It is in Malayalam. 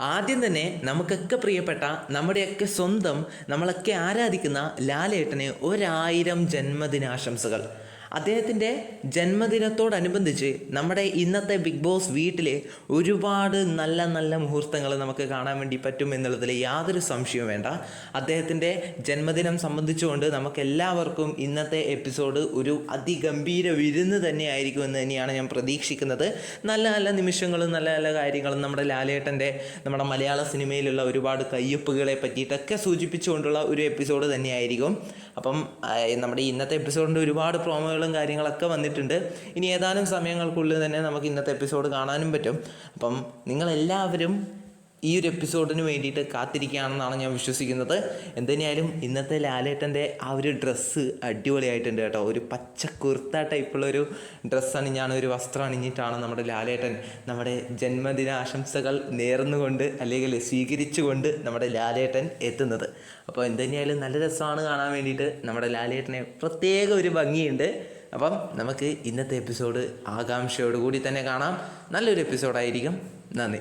ആദ്യം തന്നെ നമുക്കൊക്കെ പ്രിയപ്പെട്ട നമ്മുടെയൊക്കെ സ്വന്തം നമ്മളൊക്കെ ആരാധിക്കുന്ന ലാലേട്ടന് ഒരായിരം ജന്മദിനാശംസകൾ. അദ്ദേഹത്തിന്റെ ജന്മദിനത്തോടനുബന്ധിച്ച് നമ്മുടെ ഇന്നത്തെ ബിഗ് ബോസ് വീട്ടിലെ ഒരുപാട് നല്ല നല്ല മുഹൂർത്തങ്ങൾ നമുക്ക് കാണാൻ വേണ്ടി പറ്റും എന്നുള്ളതിൽ യാതൊരു സംശയവും വേണ്ട. അദ്ദേഹത്തിന്റെ ജന്മദിനം സംബന്ധിച്ചുകൊണ്ട് നമുക്ക് എല്ലാവർക്കും ഇന്നത്തെ എപ്പിസോഡ് ഒരു അതിഗംഭീര വിരുന്ന് തന്നെയായിരിക്കും എന്ന് തന്നെയാണ് ഞാൻ പ്രതീക്ഷിക്കുന്നത്. നല്ല നല്ല നിമിഷങ്ങളും നല്ല നല്ല കാര്യങ്ങളും നമ്മുടെ ലാലേട്ടന്റെ നമ്മുടെ മലയാള സിനിമയിലുള്ള ഒരുപാട് കയ്യൊപ്പുകളെ പറ്റിയിട്ടൊക്കെ സൂചിപ്പിച്ചുകൊണ്ടുള്ള ഒരു എപ്പിസോഡ് തന്നെയായിരിക്കും. അപ്പം നമ്മുടെ ഇന്നത്തെ എപ്പിസോഡിന്റെ ഒരുപാട് പ്രോമോകളും കാര്യങ്ങളൊക്കെ വന്നിട്ടുണ്ട്. ഇനി ഏതാനും സമയങ്ങൾക്കുള്ളിൽ തന്നെ നമുക്ക് ഇന്നത്തെ എപ്പിസോഡ് കാണാനും പറ്റും. അപ്പം നിങ്ങളെല്ലാവരും ഈ ഒരു എപ്പിസോഡിന് വേണ്ടിയിട്ട് കാത്തിരിക്കുകയാണെന്നാണ് ഞാൻ വിശ്വസിക്കുന്നത്. എന്തുതന്നെയായാലും ഇന്നത്തെ ലാലേട്ടന്റെ ആ ഒരു ഡ്രസ്സ് അടിപൊളിയായിട്ടുണ്ട് കേട്ടോ. ഒരു പച്ച കുർത്ത ടൈപ്പുള്ള ഒരു ഡ്രസ്സ് അണിഞ്ഞാണ് ഒരു വസ്ത്രം അണിഞ്ഞിട്ടാണ് നമ്മുടെ ലാലേട്ടൻ നമ്മുടെ ജന്മദിന ആശംസകൾ നേർന്നുകൊണ്ട് അല്ലെങ്കിൽ സ്വീകരിച്ചുകൊണ്ട് നമ്മുടെ ലാലേട്ടൻ എത്തുന്നത്. അപ്പോൾ എന്തുതന്നെയായാലും നല്ല രസമാണ് കാണാൻ വേണ്ടിയിട്ട് നമ്മുടെ ലാലേട്ടനെ പ്രത്യേക ഒരു ഭംഗിയുണ്ട്. അപ്പം നമുക്ക് ഇന്നത്തെ എപ്പിസോഡ് ആകാംക്ഷയോടുകൂടി തന്നെ കാണാം. നല്ലൊരു എപ്പിസോഡായിരിക്കും. നന്ദി.